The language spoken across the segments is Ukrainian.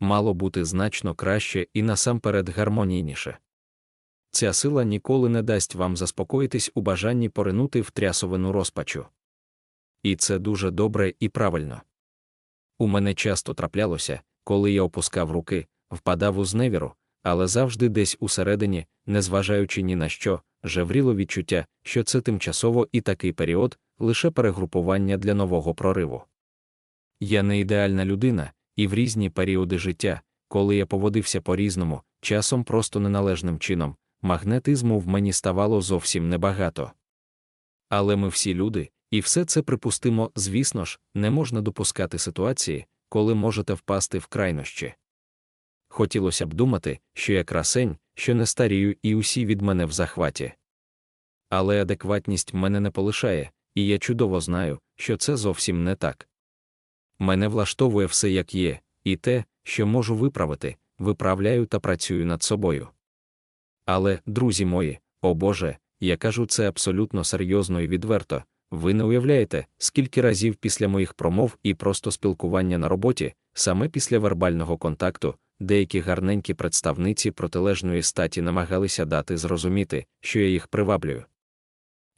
мало бути значно краще і насамперед гармонійніше. Ця сила ніколи не дасть вам заспокоїтись у бажанні поринути в трясовину розпачу. І це дуже добре і правильно. У мене часто траплялося, коли я опускав руки, впадав у зневіру, але завжди десь усередині, незважаючи ні на що, жевріло відчуття, що це тимчасово і такий період, лише перегрупування для нового прориву. Я не ідеальна людина, і в різні періоди життя, коли я поводився по-різному, часом просто неналежним чином, магнетизму в мені ставало зовсім небагато. Але ми всі люди, і все це припустимо, звісно ж, не можна допускати ситуації, коли можете впасти в крайнощі. Хотілося б думати, що я красень, що не старію, і усі від мене в захваті. Але адекватність мене не полишає, і я чудово знаю, що це зовсім не так. Мене влаштовує все як є, і те, що можу виправити, виправляю та працюю над собою. Але, друзі мої, о Боже, я кажу це абсолютно серйозно і відверто. Ви не уявляєте, скільки разів після моїх промов і просто спілкування на роботі, саме після вербального контакту, деякі гарненькі представниці протилежної статі намагалися дати зрозуміти, що я їх приваблюю.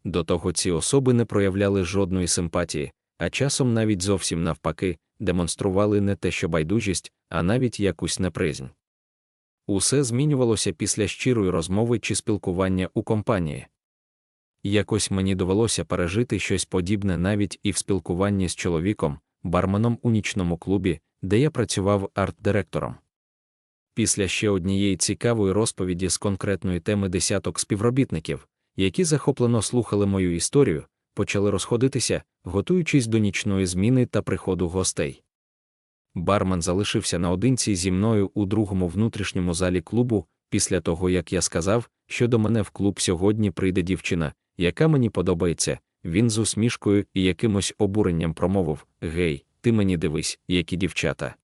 До того ці особи не проявляли жодної симпатії, а часом навіть зовсім навпаки, демонстрували не те, що байдужість, а навіть якусь неприязнь. Усе змінювалося після щирої розмови чи спілкування у компанії. Якось мені довелося пережити щось подібне навіть і в спілкуванні з чоловіком, барменом у нічному клубі, де я працював арт-директором. Після ще однієї цікавої розповіді з конкретної теми десяток співробітників, які захоплено слухали мою історію, почали розходитися, готуючись до нічної зміни та приходу гостей. Бармен залишився наодинці зі мною у другому внутрішньому залі клубу, після того як я сказав, що до мене в клуб сьогодні прийде дівчина, яка мені подобається. Він з усмішкою і якимось обуренням промовив Гей, ти мені дивись, які дівчата.